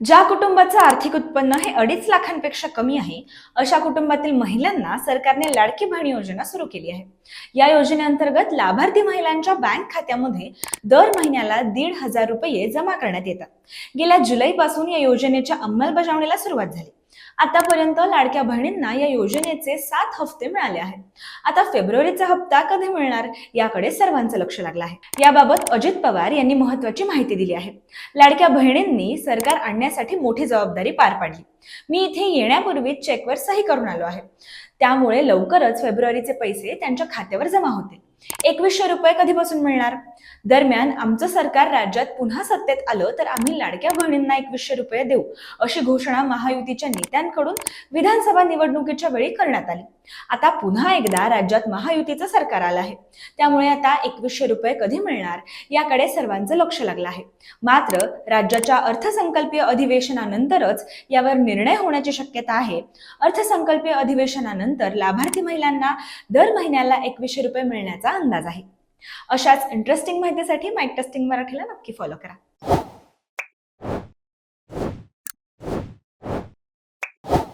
ज्या कुटुंबाचं आर्थिक उत्पन्न हे अडीच लाखांपेक्षा कमी आहे अशा कुटुंबातील महिलांना सरकारने लाडकी बहीण योजना सुरू केली आहे. या योजनेअंतर्गत लाभार्थी महिलांच्या बँक खात्यामध्ये दर महिन्याला दीड हजार रुपये जमा करण्यात येतात. गेल्या जुलैपासून या योजनेच्या अंमलबजावणीला सुरुवात झाली. आतापर्यंत लाडक्या बहिणींना या योजनेचे सात हप्ते मिळाले आहेत. आता फेब्रुवारीचा हप्ता कधी मिळणार याकडे सर्वांचं लक्ष लागलं आहे. याबाबत अजित पवार यांनी महत्वाची माहिती दिली आहे. लाडक्या बहिणींनी सरकार आणण्यासाठी मोठी जबाबदारी पार पाडली. मी इथे येण्यापूर्वी चेकवर सही करून आलो आहे. त्यामुळे लवकरच फेब्रुवारीचे पैसे त्यांच्या खात्यावर जमा होतील. एकवीसशे रुपये कधीपासून मिळणार? दरम्यान आमचं सरकार राज्यात पुन्हा सत्तेत आलं तर आम्ही लाडक्या बहिणींना एकवीसशे रुपये देऊ अशी घोषणा महायुतीच्या नेत्यांकडून विधानसभा निवडणुकीच्या वेळी करण्यात आली. आता पुन्हा एकदा राज्यात महायुतीचं सरकार आलं आहे. त्यामुळे आता एकवीसशे रुपये कधी मिळणार याकडे सर्वांचं लक्ष लागलं आहे. मात्र राज्याच्या अर्थसंकल्पीय अधिवेशनानंतरच यावर निर्णय होण्याची शक्यता आहे. अर्थसंकल्पीय अधिवेशनानंतर लाभार्थी महिलांना दर महिन्याला एकवीसशे रुपये मिळण्याचा अंदाज आहे. अशाच इंटरेस्टिंग माहितीसाठी माईक टेस्टिंग मराठीला नक्की फॉलो करा.